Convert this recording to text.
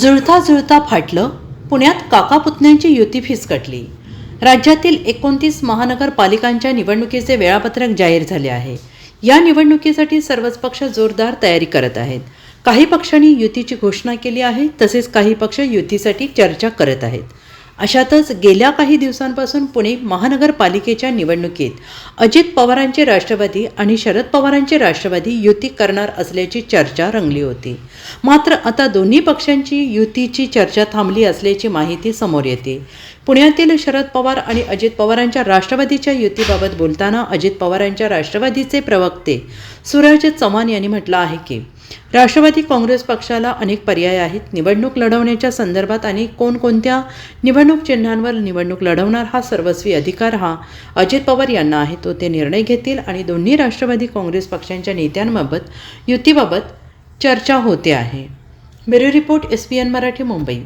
जुळता जुळता फाटलं पुण्यात काका पुतण्यांची युती फिसकटली राज्यातील एकोणतीस महानगरपालिकांच्या निवडणुकीचे वेळापत्रक जाहीर झाले आहे. या निवडणुकीसाठी सर्वच पक्ष जोरदार तयारी करत आहेत. काही पक्षांनी युतीची घोषणा केली आहे तसेच काही पक्ष युतीसाठी चर्चा करत आहेत. अशातच गेल्या काही दिवसांपासून पुणे महानगरपालिकेच्या निवडणुकीत अजित पवारांचे राष्ट्रवादी आणि शरद पवारांचे राष्ट्रवादी युती करणार असल्याची चर्चा रंगली होती. मात्र आता दोन्ही पक्षांची युतीची चर्चा थांबली असल्याची माहिती समोर येते. पुण्यातील शरद पवार आणि अजित पवारांच्या राष्ट्रवादीच्या युतीबाबत बोलताना अजित पवारांच्या राष्ट्रवादीचे प्रवक्ते सूरज चव्हाण यांनी म्हटलं आहे की राष्ट्रवादी काँग्रेस पक्षाला अनेक पर्याय आहेत. निवडणूक लढवण्याच्या संदर्भात आणि कोणकोणत्या निवडणूक चिन्हांवर निवडणूक लढवणार हा सर्वस्वी अधिकार हा अजित पवार यांना आहे. तो ते निर्णय घेतील आणि दोन्ही राष्ट्रवादी काँग्रेस पक्षांच्या नेत्यांबाबत युतीबाबत चर्चा होते आहे. Bureau report S P N Marathi Mumbai.